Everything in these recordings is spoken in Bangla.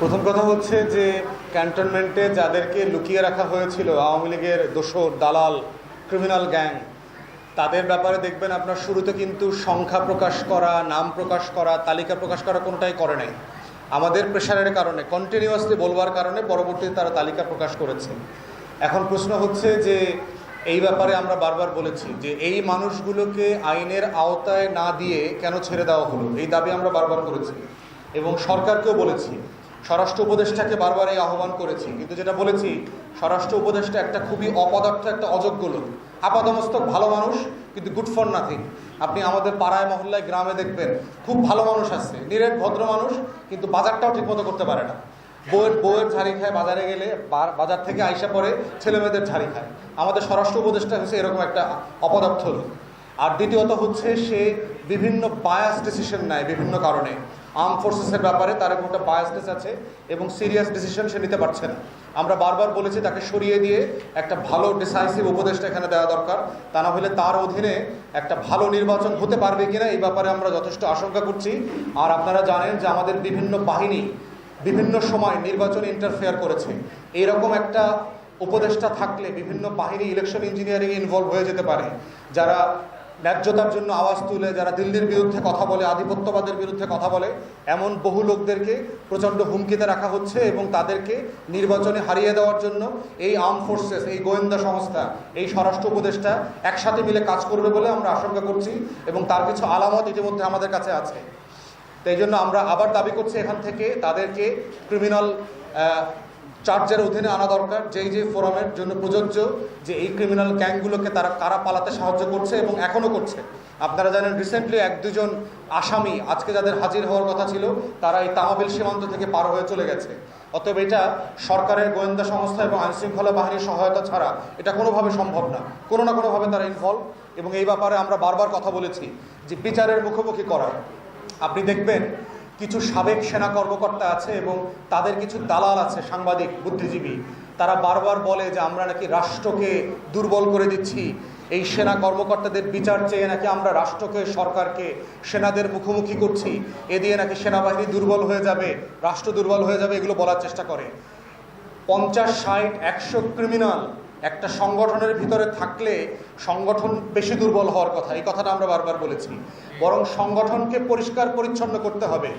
প্রথম কথা হচ্ছে যে ক্যান্টনমেন্টে যাদেরকে লুকিয়ে রাখা হয়েছিল, আওয়ামী লীগের দোসর, দালাল ক্রিমিনাল গ্যাং তাদের ব্যাপারে দেখবেন আপনার শুরুতে কিন্তু সংখ্যা প্রকাশ করা, নাম প্রকাশ করা, তালিকা প্রকাশ করা কোনোটাই করে নাই। আমাদের প্রেশারের কারণে কন্টিনিউয়াসলি বলবার কারণে পরবর্তীতে তারা তালিকা প্রকাশ করেছে। এখন প্রশ্ন হচ্ছে যে এই ব্যাপারে আমরা বারবার বলেছি যে এই মানুষগুলোকে আইনের আওতায় না দিয়ে কেন ছেড়ে দেওয়া হলো? এই দাবি আমরা বারবার করেছি। এবং সরকারকেও বলেছি। স্বরাষ্ট্র উপদেষ্টাকে বারবার এই আহ্বান করেছি। কিন্তু যেটা বলেছি, স্বরাষ্ট্র উপদেষ্টা একটা খুবই অপদার্থ, একটা অযোগ্য লোক। আপাদমস্তক ভালো মানুষ, কিন্তু গুড ফর নাথিং। আপনি আমাদের পাড়ায়, মহল্লায়, গ্রামে দেখবেন, খুব ভালো মানুষ আছে। নিরেট, ভদ্র মানুষ, কিন্তু বাজারটাও ঠিকমতো করতে পারে না। বউয়ের বউয়ের ঝাড়ি খায়, বাজারে গেলে বাজার থেকে আইসা পরে ছেলে মেয়েদের ঝাড়ি খায়। আমাদের স্বরাষ্ট্র উপদেষ্টা হচ্ছে এরকম একটা অপদার্থ আর দ্বিতীয়ত হচ্ছে সে বিভিন্ন বায়াস ডিসিশন নেয় বিভিন্ন কারণে। আর্ম ফোর্সেসের ব্যাপারে তার একটা বায়াসনেস আছে এবং সিরিয়াস ডিসিশন সে নিতে পারছে না। আমরা বারবার বলেছি তাকে সরিয়ে দিয়ে একটা ভালো ডিসাইসিভ উপদেশটা এখানে দেওয়া দরকার। তা না হলে তার অধীনে একটা ভালো নির্বাচন হতে পারবে কিনা এই ব্যাপারে আমরা যথেষ্ট আশঙ্কা করছি। আর আপনারা জানেন যে আমাদের বিভিন্ন বাহিনী বিভিন্ন সময় নির্বাচনে ইন্টারফেয়ার করেছে। এইরকম একটা উপদেষ্টা থাকলে বিভিন্ন বাহিনী ইলেকশন ইঞ্জিনিয়ারিং ইনভলভ হয়ে যেতে পারে। যারা ন্যায্যতার জন্য আওয়াজ তুলে, যারা দিল্লির বিরুদ্ধে কথা বলে, আধিপত্যবাদের বিরুদ্ধে কথা বলে, এমন বহু লোকদেরকে প্রচণ্ড হুমকিতে রাখা হচ্ছে এবং তাদেরকে নির্বাচনে হারিয়ে দেওয়ার জন্য এই আর্ম ফোর্সেস এই গোয়েন্দা সংস্থা, এই স্বরাষ্ট্র উপদেষ্টা একসাথে মিলে কাজ করবে বলে আমরা আশঙ্কা করছি এবং তার কিছু আলামত ইতিমধ্যে আমাদের কাছে আছে। তাই জন্য আমরা আবার দাবি করছি এখান থেকে তাদেরকে ক্রিমিনাল চার্জের অধীনে আনা দরকার। যেই যে ফোরামের জন্য প্রযোজ্য যে এই ক্রিমিনাল গ্যাংগুলোকে তারা কারা পালাতে সাহায্য করছে এবং এখনও করছে। আপনারা জানেন রিসেন্টলি এক দুজন আসামি, আজকে যাদের হাজির হওয়ার কথা ছিল, তারা এই তামাবিল সীমান্ত থেকে পার হয়ে চলে গেছে। অতএব এটা সরকারের গোয়েন্দা সংস্থা এবং আইনশৃঙ্খলা বাহিনীর সহায়তা ছাড়া এটা কোনোভাবে সম্ভব না। কোনো না কোনোভাবে তারা ইনভলভ এবং এই ব্যাপারে আমরা বারবার কথা বলেছি যে বিচারের মুখোমুখি করা। আপনি দেখবেন কিছু সাবেক সেনা কর্মকর্তা আছে এবং তাদের কিছু দালাল আছে, সাংবাদিক, বুদ্ধিজীবী। তারা বারবার বলে যে আমরা নাকি রাষ্ট্রকে দুর্বল করে দিচ্ছি। এই সেনা কর্মকর্তাদের বিচার চেয়ে নাকি আমরা রাষ্ট্রকে, সরকারকে, সেনাদের মুখোমুখি করছি। এ দিয়ে নাকি সেনাবাহিনী দুর্বল হয়ে যাবে, রাষ্ট্র দুর্বল হয়ে যাবে, এগুলো বলার চেষ্টা করে। পঞ্চাশ, ষাট, একশো ক্রিমিনাল একটা সংগঠনের ভিতরে থাকলে সংগঠন বেশি দুর্বল হওয়ার কথা, এই কথাটা আমরা বারবার বলেছি। বরং সংগঠনকে পরিষ্কার পরিচ্ছন্ন করতে হবে।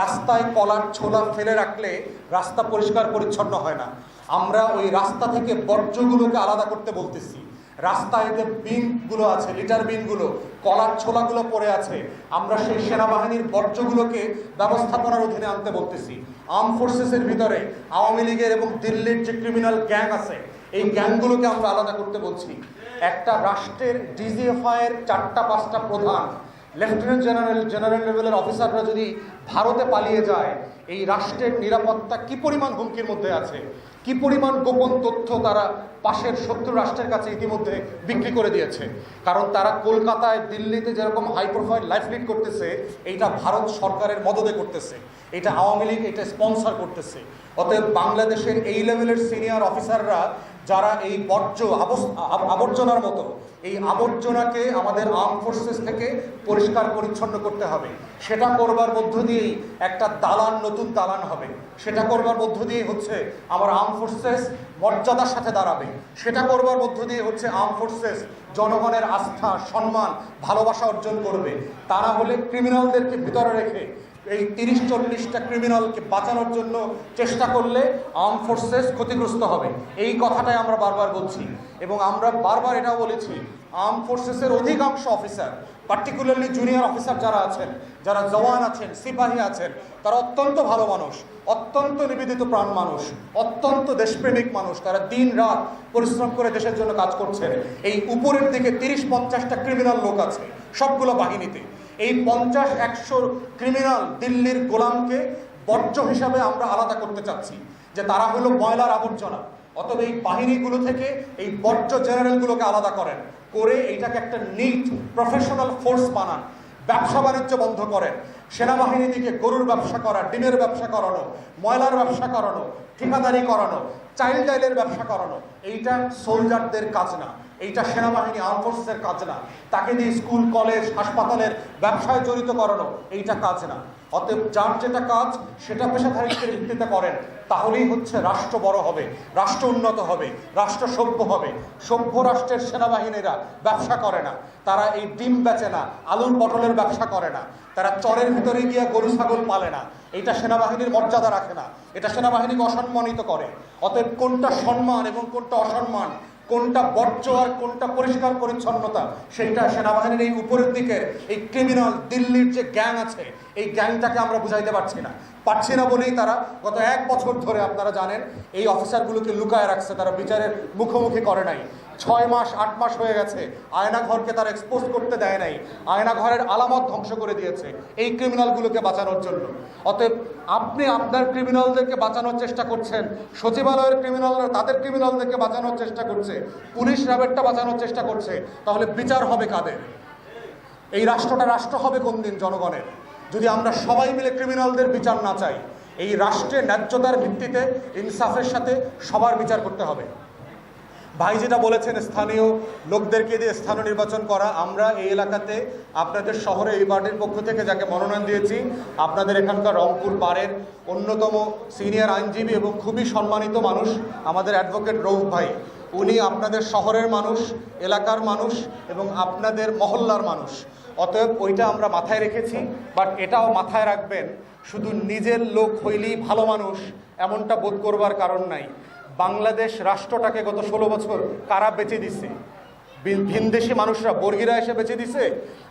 রাস্তায় কলার ছোলা ফেলে রাখলে রাস্তা পরিষ্কার পরিচ্ছন্ন হয় না। আমরা ওই রাস্তা থেকে বর্জ্যগুলোকে আলাদা করতে বলতেছি। রাস্তায় যে বিনগুলো আছে, লিটার বিনগুলো, কলার ছোলাগুলো পড়ে আছে, আমরা সেই সেনাবাহিনীর বর্জ্যগুলোকে ব্যবস্থাপনার অধীনে আনতে বলতেছি। আর্ম ফোর্সেসের ভিতরে আওয়ামী লীগের এবং দিল্লির যে ক্রিমিনাল গ্যাং আছে এই জ্ঞানগুলোকে আমরা আলাদা করতে বলছি। একটা রাষ্ট্রের ডিজিএফআই এর চারটা, পাঁচটা প্রধান, লেফটেন্যান্ট জেনারেল জেনারেল লেভেলের অফিসাররা যদি ভারতে পালিয়ে যায়, এই রাষ্ট্রের নিরাপত্তা কি পরিমাণ হুমকির মধ্যে আছে? কি পরিমাণ গোপন তথ্য তারা পাশের শত্রু রাষ্ট্রের কাছে ইতিমধ্যে বিক্রি করে দিয়েছে? কারণ তারা কলকাতায়, দিল্লিতে যেরকম হাই প্রোফাইল লাইফ লিড করতেছে, এইটা ভারত সরকারের মদদে করতেছে। এটা আওয়ামী লীগ এটা স্পন্সর করতেছে। অতএব বাংলাদেশের এই লেভেলের সিনিয়র অফিসাররা যারা এই বর্জ্য আবর্জনার মতো, এই আবর্জনাকে আমাদের আর্ম ফোর্সেস থেকে পরিষ্কার পরিচ্ছন্ন করতে হবে। সেটা করবার মধ্য দিয়েই একটা দালান, নতুন দালান হবে। সেটা করবার মধ্য দিয়ে হচ্ছে আমার আর্ম ফোর্সেস মর্যাদার সাথে দাঁড়াবে। সেটা করবার মধ্য দিয়ে হচ্ছে আর্ম ফোর্সেস জনগণের আস্থা, সম্মান, ভালোবাসা অর্জন করবে। তা না হলে ক্রিমিনালদেরকে ভিতরে রেখে এই তিরিশ চল্লিশটা ক্রিমিনালকে বাঁচানোর জন্য চেষ্টা করলে আর্ম ফোর্সেস ক্ষতিগ্রস্ত হবে। এই কথাটাই আমরা বারবার বলছি। এবং আমরা বারবার এটাও বলেছি আর্ম ফোর্সেসের অধিকাংশ অফিসার পার্টিকুলারলি জুনিয়র অফিসার যারা আছেন, যারা জওয়ান আছেন, সিপাহী আছেন, তারা অত্যন্ত ভালো মানুষ, অত্যন্ত নিবেদিত প্রাণ মানুষ, অত্যন্ত দেশপ্রেমিক মানুষ। তারা দিন রাত পরিশ্রম করে দেশের জন্য কাজ করছেন। এই উপরের দিকে তিরিশ পঞ্চাশটা ক্রিমিনাল লোক আছে, সবগুলো বাহিনীতে। এই পঞ্চাশ একশো ক্রিমিনাল দিল্লির গোলামকে বর্জ্য হিসাবে আমরা আলাদা করতে চাচ্ছি, যে তারা হলো ময়লার আবর্জনা। অতএব এই বাহিনীগুলো থেকে এই বর্জ্য জেনারেলগুলোকে আলাদা করেন, করে এইটাকে একটা নিট প্রফেশনাল ফোর্স বানান। ব্যবসা বাণিজ্য বন্ধ করেন। সেনাবাহিনী থেকে গরুর ব্যবসা করা, ডিমের ব্যবসা করানো, ময়লার ব্যবসা করানো, ঠিকাদারি করানো, চাইল্ড ডাইলের ব্যবসা করানো, এইটা সোলজারদের কাজ না। এইটা সেনাবাহিনী আর্মফোর্সের কাজ না। তাকে দিয়ে স্কুল, কলেজ, হাসপাতালের ব্যবসায় জড়িত করানো, এইটা কাজ না। অতএব যার যেটা কাজ, সেটা পেশাধারিত্বের ভিত্তিতে করেন, তাহলেই হচ্ছে রাষ্ট্র বড় হবে, রাষ্ট্র উন্নত হবে, রাষ্ট্র সভ্য হবে। সভ্য রাষ্ট্রের সেনাবাহিনীরা ব্যবসা করে না, তারা এই ডিম বেচে না, আলুর পটলের ব্যবসা করে না, তারা চরের ভিতরে গিয়ে গরু, ছাগল পালে না। এটা সেনাবাহিনীর মর্যাদা রাখে না, এটা সেনাবাহিনীকে অসম্মানিত করে। অতএব কোনটা সম্মান এবং কোনটা অসম্মান কোনটা বর্জ্য আর কোনটা পরিষ্কার পরিচ্ছন্নতা, সেইটা সেনাবাহিনীর এই উপরের দিকের এই ক্রিমিনাল দিল্লির যে গ্যাং আছে, এই গ্যাংটাকে আমরা বুঝাইতে পারছি না। পারছি না বলেই তারা গত এক বছর ধরে আপনারা জানেন, এই অফিসারগুলোকে লুকায় রাখছে, তারা বিচারের মুখোমুখি করে নাই। ছয় মাস, আট মাস হয়ে গেছে। আয়না ঘরকে তারা এক্সপোজ করতে দেয় নাই। আয়না ঘরের আলামত ধ্বংস করে দিয়েছে এই ক্রিমিনালগুলোকে বাঁচানোর জন্য। অতএব আপনি আপনার ক্রিমিনালদেরকে বাঁচানোর চেষ্টা করছেন, সচিবালয়ের ক্রিমিনালরা তাদের ক্রিমিনালদেরকে বাঁচানোর চেষ্টা করছে, পুলিশ র্যাবেরটা বাঁচানোর চেষ্টা করছে, তাহলে বিচার হবে কাদের? এই রাষ্ট্রটা রাষ্ট্র হবে কোন দিন জনগণের? যদি আমরা সবাই মিলে ক্রিমিনালদের বিচার না চাই, এই রাষ্ট্রের ন্যায্যতার ভিত্তিতে ইনসাফের সাথে সবার বিচার করতে হবে। ভাই যেটা বলেছেন, স্থানীয় লোকদেরকে দিয়ে স্থানীয় নির্বাচন করা, আমরা এই এলাকাতে আপনাদের শহরে এই পার্টির পক্ষ থেকে যাকে মনোনয়ন দিয়েছি, আপনাদের এখানকার রংপুর পাড়ের অন্যতম সিনিয়র আইনজীবী এবং খুবই সম্মানিত মানুষ, আমাদের অ্যাডভোকেট রৌফ ভাই। উনি আপনাদের শহরের মানুষ, এলাকার মানুষ এবং আপনাদের মহল্লার মানুষ। অতএব ওইটা আমরা মাথায় রেখেছি, বাট এটাও মাথায় রাখবেন, শুধু নিজের লোক হইলেই ভালো মানুষ এমনটা বোধ করবার কারণ নাই। বাংলাদেশ রাষ্ট্রটাকে গত ষোলো বছর কারা বেঁচে বি- ভিনদেশি মানুষরা, বর্গিরা এসে বেঁচে দিছে।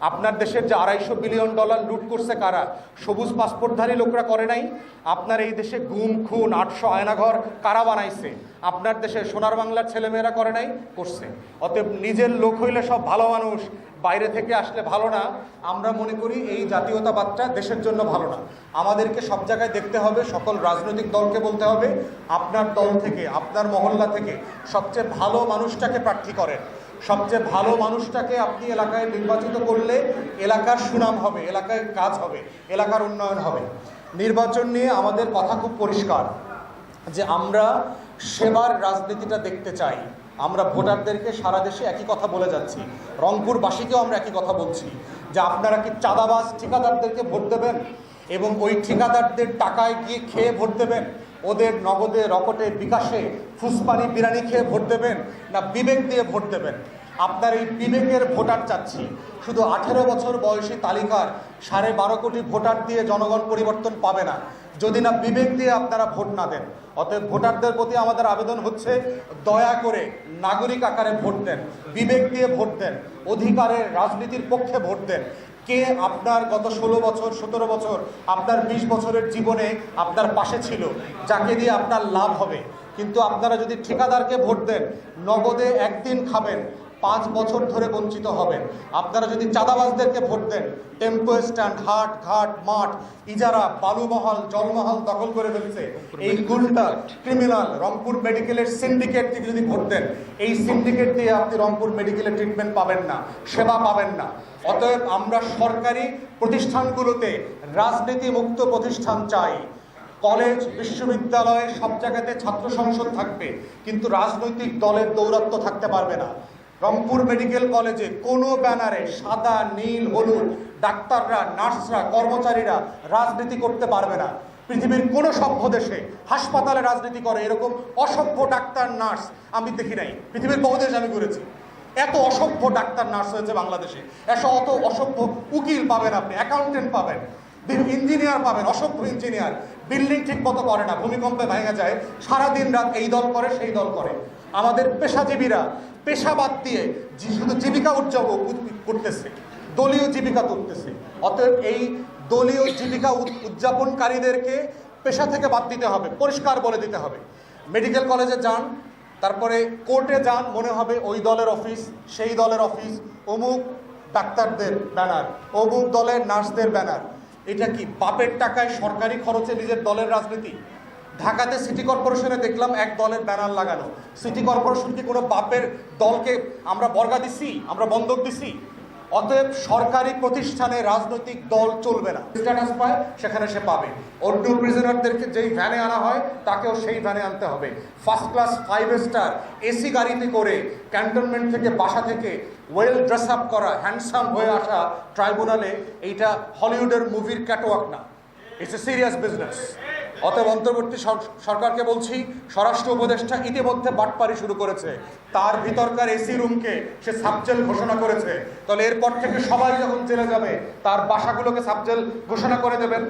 আপনার দেশের যে আড়াইশো বিলিয়ন ডলার লুট করছে কারা? সবুজ পাসপোর্টধারী লোকরা করে নাই? আপনার এই দেশে গুম, খুন, আটশো আয়নাঘর কারা বানাইছে? আপনার দেশে সোনার বাংলার ছেলেমেয়েরা করে নাই? করছে। অতএব নিজের লোক হইলে সব ভালো মানুষ, বাইরে থেকে আসলে ভালো না। আমরা মনে করি এই জাতীয়তাবাদটা দেশের জন্য ভালো না। আমাদেরকে সব জায়গায় দেখতে হবে, সকল রাজনৈতিক দলকে বলতে হবে, আপনার দল থেকে, আপনার মহল্লা থেকে সবচেয়ে ভালো মানুষটাকে প্রার্থী করেন। সবচেয়ে ভালো মানুষটাকে আপনি এলাকায় নির্বাচিত করলে এলাকার সুনাম হবে, এলাকায় কাজ হবে, এলাকার উন্নয়ন হবে। নির্বাচন নিয়ে আমাদের কথা খুব পরিষ্কার যে আমরা সেবার রাজনীতিটা দেখতে চাই। আমরা ভোটারদেরকে সারা দেশে একই কথা বলে যাচ্ছি। রংপুরবাসীকেও আমরা একই কথা বলছি যে আপনারা কি চাঁদাবাজ ঠিকাদারদেরকে ভোট দেবেন এবং ওই ঠিকাদারদের টাকায় গিয়ে খেয়ে ভোট দেবেন? ওদের নগদে রকটে বিকাশে ফুসপানি বিরানি খেয়ে ভোট দেবেন না বিবেক দিয়ে ভোট দেবেন? আপনার এই বিবেকের ভোটার চাচ্ছি। শুধু আঠেরো বছর বয়সী তালিকার সাড়ে বারো কোটি ভোটার দিয়ে জনগণ পরিবর্তন পাবে না। যদি না বিবেক দিয়ে আপনারা ভোট না দেন, অতএব ভোটারদের প্রতি আমাদের আবেদন হচ্ছে দয়া করে নাগরিক আকারে ভোট দেন, বিবেক দিয়ে ভোট দেন, অধিকারের রাজনীতির পক্ষে ভোট দেন। কে আপনার গত ষোলো বছর, সতেরো বছর, আপনার বিশ বছরের জীবনে আপনার পাশে ছিল, যাকে দিয়ে আপনার লাভ হবে? কিন্তু আপনারা যদি ঠিকাদারকে ভোট দেন, নগদে একদিন খাবেন, পাঁচ বছর ধরে বঞ্চিত হবেন। আপনারা যদি চাঁদাবাজদেরকে ভোট দেন, টেম্পো স্ট্যান্ড, হাট, ঘাট, মাঠ, ইজারা, বালুমহল, জলমহল দখল করে ফেলছে। এই গুন্ডা ক্রিমিনাল রংপুর মেডিকেলের সিন্ডিকেটকে যদি ভোট দেন, এই সিন্ডিকেট দিয়ে আপনি রংপুর মেডিকেলে ট্রিটমেন্ট পাবেন না, সেবা পাবেন না। অতএব আমরা সরকারি প্রতিষ্ঠানগুলোতে রাজনীতি মুক্ত প্রতিষ্ঠান চাই। কলেজ, বিশ্ববিদ্যালয়ে সব জায়গাতে ছাত্র সংসদ থাকবে, কিন্তু রাজনৈতিক দলের দৌরত্ব থাকতে পারবে না। রংপুর মেডিকেল কলেজে কোনো ব্যানারে সাদা, নীল, হলুদ, ডাক্তাররা, নার্সরা, কর্মচারীরা রাজনীতি করতে পারবে না। পৃথিবীর কোনো সভ্য দেশে হাসপাতালে রাজনীতি করে এরকম অসভ্য ডাক্তার, নার্স আমি দেখি নাই। পৃথিবীর বহু দেশ আমি ঘুরেছি। এত অসভ্য ডাক্তার, নার্স হয়েছে বাংলাদেশে। এত অত অসভ্য উকিল পাবেন আপনি, অ্যাকাউন্টেন্ট পাবেন। ইঞ্জিনিয়ার পাবেন অসভ্য ইঞ্জিনিয়ার। বিল্ডিং ঠিক মতো করে না, ভূমিকম্পে ভেঙে যায়। সারাদিন রাত এই দল করে, সেই দল করে। আমাদের পেশাজীবীরা, পেশা বাদ দিয়ে শুধু জীবিকা উদযাপন করতেছে, দলীয় জীবিকা করতেছে অতএব এই দলীয় জীবিকা উদ- উদযাপনকারীদেরকে পেশা থেকে বাদ দিতে হবে, পরিষ্কার বলে দিতে হবে। মেডিকেল কলেজে যান, তারপরে কোর্টে যান, মনে হবে ওই দলের অফিস, সেই দলের অফিস, অমুক ডাক্তারদের ব্যানার, অমুক দলের নার্সদের ব্যানার। এটা কি পাপের টাকায় সরকারি খরচে নিজের দলের রাজনীতি? ঢাকাতে সিটি কর্পোরেশনে দেখলাম এক দলের ব্যানার লাগানো। সিটি কর্পোরেশন কি কোনো বাপের দলকে আমরা বর্গা দিছি? আমরা বন্ধক দিছি? অতএব সরকারি প্রতিষ্ঠানে রাজনৈতিক দল চলবে না। স্ট্যাটাস পায়, সেখানে সে পাবে। অন্য প্রিজনারদেরকে যেই ভ্যানে আনা হয়, তাকেও সেই ভ্যানে আনতে হবে। First class five star AC গাড়িতে করে ক্যান্টনমেন্ট থেকে বাসা থেকে ওয়েল ড্রেস আপ করা হ্যান্ডসাম হয়ে আসা ট্রাইব্যুনালে এইটা হলিউডের মুভির ক্যাটওয়াক না। ইটস এ সিরিয়াস বিজনেস অতএব অন্তর্বর্তী সরকারকে বলছি, স্বরাষ্ট্র উপদেষ্টা ইতিমধ্যে বাটপারি শুরু করেছে। তার ভিতরকার এসি রুমকে সে সাবজেল ঘোষণা করেছে। তাহলে এরপর থেকে সবাই যখন জেলে যাবে, তার বাসাগুলোকে সাবজেল ঘোষণা করে দেবেন।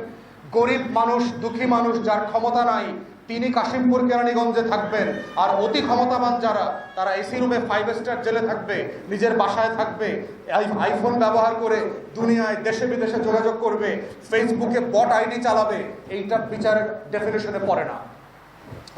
গরিব মানুষ, দুঃখী মানুষ যার ক্ষমতা নাই তিনি কাশিমপুর কেরানীগঞ্জে থাকবেন। আর অতি ক্ষমতাবান যারা, তারা এসি রুমে ফাইভ স্টার জেলে থাকবে, নিজের বাসায় থাকবে আইফোন ব্যবহার করে দুনিয়ায় দেশে বিদেশে যোগাযোগ করবে ফেসবুকে বট আইডি চালাবে, এইটা বিচারের ডেফিনেশনে পড়ে না।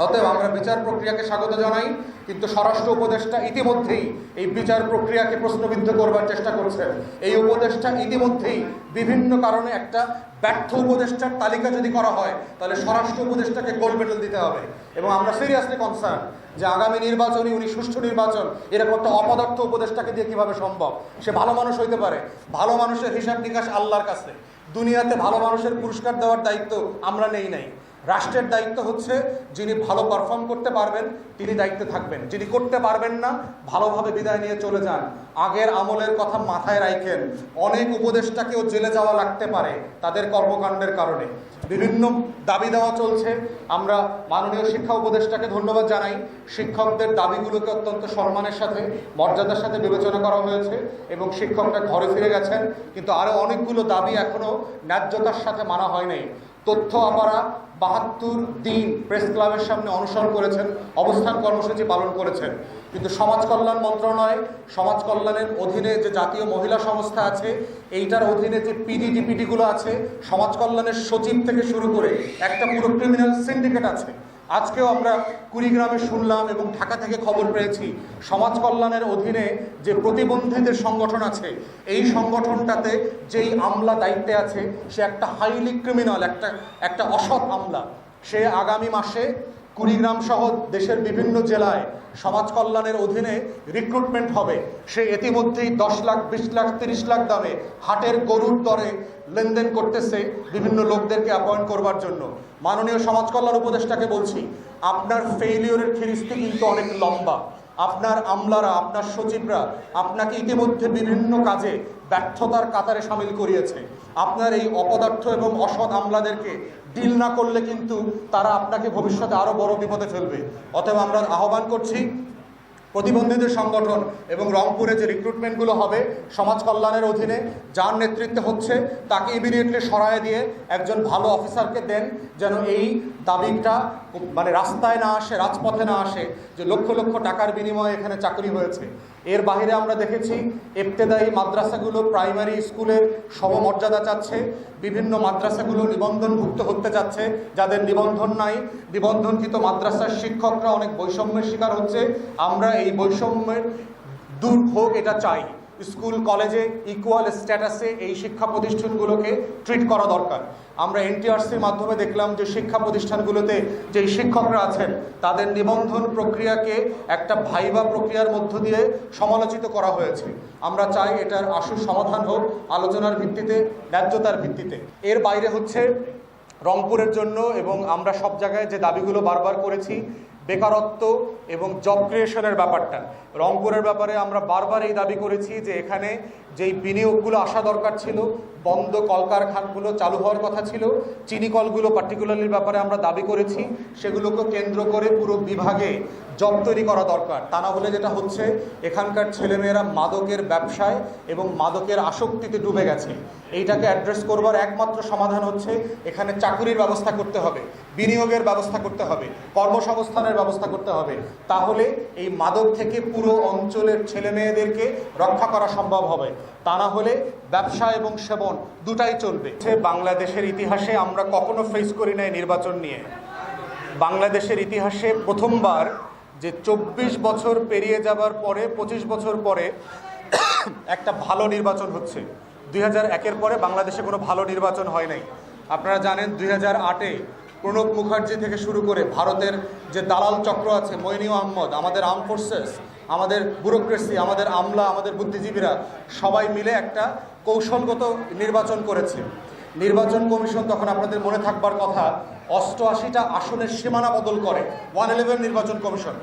অতএব আমরা বিচার প্রক্রিয়াকে স্বাগত জানাই, কিন্তু স্বরাষ্ট্র উপদেষ্টা ইতিমধ্যেই এই বিচার প্রক্রিয়াকে প্রশ্নবিদ্ধ করবার চেষ্টা করছেন। এই উপদেষ্টা ইতিমধ্যেই বিভিন্ন কারণে একটা ব্যর্থ উপদেষ্টার তালিকা যদি করা হয়, তাহলে স্বরাষ্ট্র উপদেষ্টাকে গোল্ড মেডেল দিতে হবে। এবং আমরা সিরিয়াসলি কনসার্ন যে আগামী নির্বাচনে উনি সুষ্ঠু নির্বাচন, এরকম একটা অপদার্থ উপদেষ্টাকে দিয়ে কীভাবে সম্ভব? সে ভালো মানুষ হইতে পারে। ভালো মানুষের হিসাব নিকাশ আল্লাহর কাছে। দুনিয়াতে ভালো মানুষের পুরস্কার দেওয়ার দায়িত্ব আমরা নেই নাই। রাষ্ট্রের দায়িত্ব হচ্ছে যিনি ভালো পারফর্ম করতে পারবেন, তিনি দায়িত্বে থাকবেন। যিনি করতে পারবেন না, ভালোভাবে বিদায় নিয়ে চলে যান। আগের আমলের কথা মাথায় রাখেন অনেক উপদেষ্টাকেও জেলে যাওয়া লাগতে পারে তাদের কর্মকাণ্ডের কারণে। বিভিন্ন দাবি দেওয়া চলছে। আমরা মাননীয় শিক্ষা উপদেষ্টাকে ধন্যবাদ জানাই। শিক্ষকদের দাবিগুলোকে অত্যন্ত সম্মানের সাথে, মর্যাদার সাথে বিবেচনা করা হয়েছে এবং শিক্ষকরা ঘরে ফিরে গেছেন। কিন্তু আরও অনেকগুলো দাবি এখনও ন্যায্যতার সাথে মানা হয় নাই। তথ্য আপারা বাহাত্তর দিন প্রেস ক্লাবের সামনে অনুসরণ করেছেন, অবস্থান কর্মসূচি পালন করেছেন। কিন্তু সমাজ কল্যাণ মন্ত্রণালয়, সমাজ কল্যাণের অধীনে যে জাতীয় মহিলা সংস্থা আছে, এইটার অধীনে যে পিডি ডিপিডিগুলো আছে, সমাজ কল্যাণের সচিব থেকে শুরু করে একটা পুরো ক্রিমিনাল সিন্ডিকেট আছে। আজকেও আমরা কুড়িগ্রামে শুনলাম এবং ঢাকা থেকে খবর পেয়েছি, সমাজ কল্যাণের অধীনে যে প্রতিবন্ধীদের সংগঠন আছে, এই সংগঠনটাতে যেই আমলা দায়িত্বে আছে, সে একটা হাইলি ক্রিমিনাল একটা একটা অসৎ আমলা। সে আগামী মাসে কুড়িগ্রাম সহ দেশের বিভিন্ন জেলায় সমাজ কল্যাণের অধীনে রিক্রুটমেন্ট হবে। সে ইতিমধ্যেই দশ লাখ, বিশ লাখ, তিরিশ লাখ দামে হাটের গরুর দরে লেনদেন করতেছে বিভিন্ন লোকদেরকে অ্যাপয়েন্ট করবার জন্য। মাননীয় সমাজ কল্যাণ উপদেষ্টাকে বলছি, আপনার ফেইলিওরের ফিরিস্তি কিন্তু অনেক লম্বা। আপনার আমলারা, আপনার সচিবরা আপনাকে ইতিমধ্যে বিভিন্ন কাজে ব্যর্থতার কাতারে সামিল করিয়েছে। আপনার এই অপদার্থ এবং অসৎ আমলাদেরকে ডিল না করলে কিন্তু তারা আপনাকে ভবিষ্যতে আরও বড় বিপদে ফেলবে। অতএব আমরা আহ্বান করছি প্রতিবন্ধীদের সংগঠন এবং রংপুরে যে রিক্রুটমেন্টগুলো হবে সমাজ কল্যাণের অধীনে, যার নেতৃত্বে হচ্ছে, তাকে ইমিডিয়েটলি সরায় দিয়ে একজন ভালো অফিসারকে দেন যেন এই দাবিটা মানে রাস্তায় না আসে, রাজপথে না আসে, যে লক্ষ লক্ষ টাকার বিনিময়ে এখানে চাকরি হয়েছে। এর বাইরে আমরা দেখেছি এফতেদায়ী মাদ্রাসাগুলো প্রাইমারি স্কুলের সমমর্যাদা চাচ্ছে, বিভিন্ন মাদ্রাসাগুলো নিবন্ধনভুক্ত হতে যাচ্ছে যাদের নিবন্ধন নাই। নিবন্ধনকৃত মাদ্রাসার শিক্ষকরা অনেক বৈষম্যের শিকার হচ্ছে। আমরা এই বৈষম্যের দূর হোক, এটা চাই। স্কুল, কলেজে ইকুয়াল স্ট্যাটাসে এই শিক্ষা প্রতিষ্ঠানগুলোকে ট্রিট করা দরকার। আমরা এনটিআরসির মাধ্যমে দেখলাম যে শিক্ষা প্রতিষ্ঠানগুলোতে যেই শিক্ষকরা আছেন, তাদের নিবন্ধন প্রক্রিয়াকে একটা ভাইবা প্রক্রিয়ার মধ্য দিয়ে সমালোচিত করা হয়েছে। আমরা চাই এটার আশু সমাধান হোক আলোচনার ভিত্তিতে, ন্যায্যতার ভিত্তিতে। এর বাইরে হচ্ছে রংপুরের জন্য এবং আমরা সব জায়গায় যে দাবিগুলো বারবার করেছি, বেকারত্ব এবং জব ক্রিয়েশনের ব্যাপারটা। রংপুরের ব্যাপারে আমরা বারবার এই দাবি করেছি যে এখানে যেই বিনিয়োগগুলো আসা দরকার ছিল, বন্ধ কলকারখানগুলো চালু হওয়ার কথা ছিল, চিনি কলগুলো পার্টিকুলারলির ব্যাপারে আমরা দাবি করেছি, সেগুলোকে কেন্দ্র করে পুরো বিভাগে জব তৈরি করা দরকার। তা না হলে যেটা হচ্ছে, এখানকার ছেলেমেয়েরা মাদকের ব্যবসায় এবং মাদকের আসক্তিতে ডুবে গেছে। এইটাকে অ্যাড্রেস করবার একমাত্র সমাধান হচ্ছে, এখানে চাকুরির ব্যবস্থা করতে হবে, বিনিয়োগের ব্যবস্থা করতে হবে, কর্মসংস্থানের ব্যবস্থা করতে হবে। তাহলে এই মাদক থেকে পুরো অঞ্চলের ছেলে মেয়েদেরকে রক্ষা করা সম্ভব হবে। তা না হলে ব্যবসা এবং সেবন দুটাই চলবে। বাংলাদেশের ইতিহাসে আমরা কখনো ফেস করি নাই নির্বাচন নিয়ে। বাংলাদেশের ইতিহাসে প্রথমবার যে চব্বিশ বছর পেরিয়ে যাবার পরে, পঁচিশ বছর পরে একটা ভালো নির্বাচন হচ্ছে। দুই হাজার একের পরে বাংলাদেশে কোনো ভালো নির্বাচন হয় নাই। আপনারা জানেন দুই হাজার আটে প্রণব মুখার্জি থেকে শুরু করে ভারতের যে দালাল চক্র আছে মইনি আহমদ, আমাদের আর্ম ফোর্সেস আমাদের ব্যুরোক্রেসি, আমাদের আমলা, আমাদের বুদ্ধিজীবীরা সবাই মিলে একটা কৌশলগত নির্বাচন করেছে। নির্বাচন কমিশন তখন আপনাদের মনে থাকবার কথা, অষ্টআশিটা আসনের সীমানা বদল করে, ওয়ান ইলেভেন নির্বাচন কমিশন।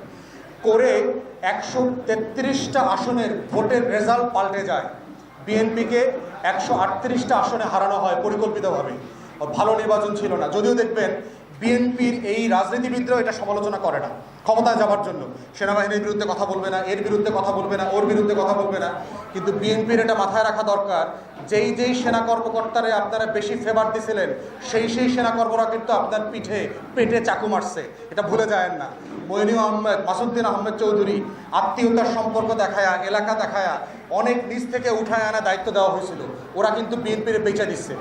করে একশো তেত্রিশটা আসনের ভোটের রেজাল্ট পাল্টে যায়। বিএনপিকে একশো আটত্রিশটা আসনে হারানো হয় পরিকল্পিতভাবে। ভালো নির্বাচন ছিল না। যদিও দেখবেন বিএনপির এই রাজনীতিবিদরাও এটা সমালোচনা করে না, ক্ষমতায় যাওয়ার জন্য। সেনাবাহিনীর বিরুদ্ধে কথা বলবে না, এর বিরুদ্ধে কথা বলবে না, ওর বিরুদ্ধে কথা বলবে না। কিন্তু বিএনপির এটা মাথায় রাখা দরকার, যেই যেই সেনা কর্মকর্তারে আপনারা বেশি ফেভার দিছিলেন, সেই সেই সেনা কর্মরা কিন্তু আপনার পিঠে, পেটে চাকু মারছে। এটা ভুলে যায়েন না। মইনুল আহমেদ, মাসুদ্দিন আহমেদ চৌধুরী আত্মীয়তার সম্পর্ক দেখায়া, এলাকা দেখায়া অনেক নিচ থেকে উঠায় আনা দায়িত্ব দেওয়া হয়েছিল। ওরা কিন্তু বিএনপির বেচা দিচ্ছে।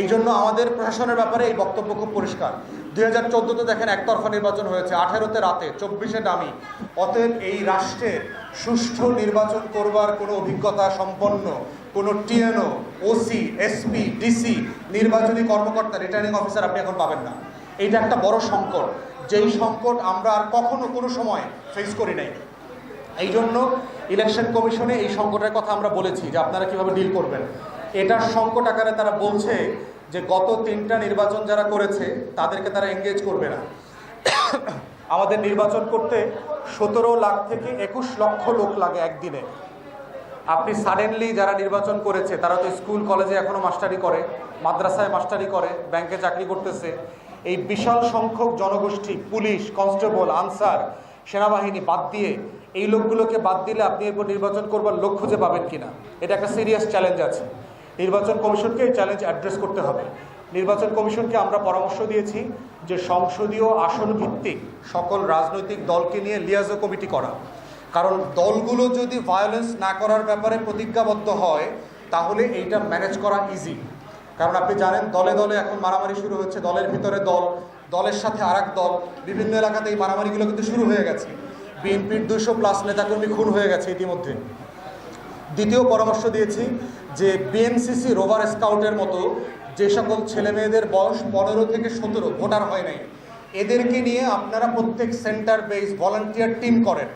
এই জন্য আমাদের প্রশাসনের ব্যাপারে এই বক্তব্য খুব পরিষ্কার। দুই হাজার চোদ্দোতে দেখেন একতরফা নির্বাচন হয়েছে, আঠেরোতে রাতে, চব্বিশে দামি অতএব এই রাষ্ট্রের সুষ্ঠু নির্বাচন করবার কোনো অভিজ্ঞতা সম্পন্ন কোনো টিএনও, ওসি, এসপি, ডিসি, নির্বাচনী কর্মকর্তা, রিটার্নিং অফিসার আপনি এখন পাবেন না। এইটা একটা বড় সংকট। যেই সংকট আমরা আর কখনো কোনো সময় ফেস করি নাই। এই জন্য ইলেকশন কমিশনে এই সংকটের কথা আমরা বলেছি যে আপনারা কীভাবে ডিল করবেন। এটার সংকট আকারে তারা বলছে যে গত তিনটা নির্বাচন যারা করেছে, তাদেরকে তারা এঙ্গেজ করবে না। আমাদের নির্বাচন করতে সতেরো লাখ থেকে একুশ লক্ষ লোক লাগে একদিনে। আপনি সাডেনলি যারা নির্বাচন করেছে, তারা তো স্কুল, কলেজে এখনও মাস্টারি করে, মাদ্রাসায় মাস্টারি করে ব্যাংকে চাকরি করতেছে। এই বিশাল সংখ্যক জনগোষ্ঠী, পুলিশ কনস্টেবল আনসার, সেনাবাহিনী বাদ দিয়ে, এই লোকগুলোকে বাদ দিলে আপনি এরপর নির্বাচন করবার লোক খুঁজে পাবেন কিনা, এটা একটা সিরিয়াস চ্যালেঞ্জ আছে। নির্বাচন কমিশনকে এই চ্যালেঞ্জ অ্যাড্রেস করতে হবে। নির্বাচন কমিশনকে আমরা পরামর্শ দিয়েছি যে সংসদীয় আসন ভিত্তিক সকল রাজনৈতিক দলকে নিয়ে লিয়াজো কমিটি করা। কারণ দলগুলো যদি ভায়োলেন্স না করার ব্যাপারে প্রতিজ্ঞাবদ্ধ হয়, তাহলে এইটা ম্যানেজ করা ইজি কারণ আপনি জানেন, দলে দলে এখন মারামারি শুরু হচ্ছে, দলের ভিতরে দল, দলের সাথে আর দল, বিভিন্ন এলাকাতে এই মারামারিগুলো কিন্তু শুরু হয়ে গেছে। বিএনপির দুশো প্লাস নেতাকর্মী খুন হয়ে গেছে ইতিমধ্যে। দ্বিতীয় পরামর্শ দিয়েছি যে বিএনসিসি রোভার স্কাউটের মতো যে সকল ছেলে মেয়েদের বয়স পনেরো থেকে সতেরো, ভোটার হয় নাই, এদেরকে নিয়ে আপনারা প্রত্যেক সেন্টার বেস ভলান্টিয়ার টিম করেন।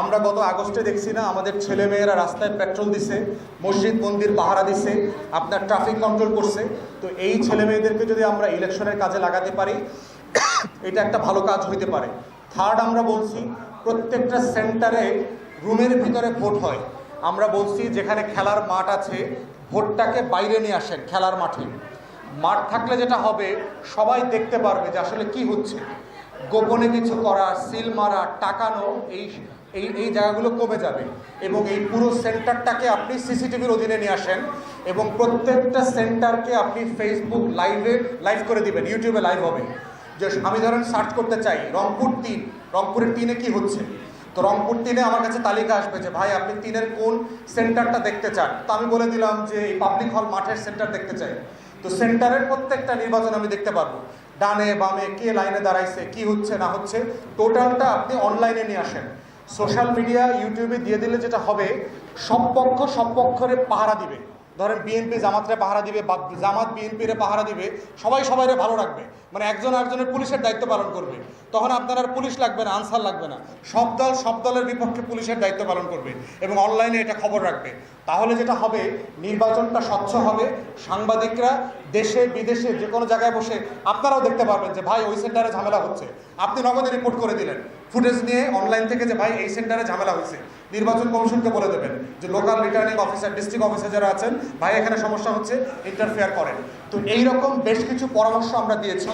আমরা গত আগস্টে দেখছি না, আমাদের ছেলে মেয়েরা রাস্তায় পেট্রোল দিছে মসজিদ মন্দির পাহারা দিছে, আপনার ট্রাফিক কন্ট্রোল করছে। তো এই ছেলে মেয়েদেরকে যদি আমরা ইলেকশনের কাজে লাগাতে পারি, এটা একটা ভালো কাজ হইতে পারে। থার্ড আমরা বলছি, প্রত্যেকটা সেন্টারে রুমের ভিতরে ভোট হয়। আমরা বলছি যেখানে খেলার মাঠ আছে, ভোটটাকে বাইরে নিয়ে আসেন খেলার মাঠে। মাঠ থাকলে যেটা হবে, সবাই দেখতে পারবে যে আসলে কি হচ্ছে। গোপনে কিছু করা, সিল মারা, টাকানো, এই এই এই জায়গাগুলো কমে যাবে এবং এই পুরো সেন্টারটাকে আপনি সিসিটিভির অধীনে নিয়ে আসেন এবং প্রত্যেকটা সেন্টারকে আপনি ফেসবুক লাইভে লাইভ করে দিবেন ইউটিউবে লাইভ হবে। যে আমি ধরেন সার্চ করতে চাই, রংপুর তিন, রংপুরের তিনে কি হচ্ছে? তো রংপুর তিনে আমার কাছে তালিকা আসবে যে, ভাই, আপনি তিনের কোন সেন্টারটা দেখতে চান? তো আমি বলে দিলাম যে, এই পাবলিক হল মাঠের সেন্টার দেখতে চাই। তো সেন্টারের প্রত্যেকটা নির্বাচন আমি দেখতে পারব। ডানে, বামে, কে লাইনে দাঁড়াইছে, কি হচ্ছে, না হচ্ছে, টোটালটা আপনি অনলাইনে নিয়ে আসেন। সোশ্যাল মিডিয়া, ইউটিউবে দিয়ে দিলে যেটা হবে, সব পক্ষ সব পক্ষরে পাহারা দিবে। ধরেন বিএনপি জামাতরে পাহারা দিবে, বা জামাত বিএনপিরে পাহারা দিবে, সবাই সবাইরে ভালো রাখবে। মানে একজন আরেকজনের পুলিশের দায়িত্ব পালন করবে। তখন আপনার আর পুলিশ লাগবে না, আনসার লাগবে না। সব দল, সব দলের বিপক্ষে পুলিশের দায়িত্ব পালন করবে এবং অনলাইনে এটা খবর রাখবে। তাহলে যেটা হবে, নির্বাচনটা স্বচ্ছ হবে, সাংবাদিকরা দেশে, বিদেশে, যে কোনো জায়গায় বসে আপনারাও দেখতে পারবেন যে, ভাই, ওই সেন্টারে ঝামেলা হচ্ছে। আপনি নগদে রিপোর্ট করে দিলেন। ফুটেজ নিয়ে অনলাইন থেকে যে, ভাই, এই সেন্টারে ঝামেলা হয়েছে। নির্বাচন কমিশনকে বলে দেবেন যে local returning officer district officer যারা আছেন, ভাই, এখানে সমস্যা হচ্ছে ইন্টারফেয়ার করেন। তো এই রকম বেশ কিছু পরামর্শ আমরা দিয়েছি।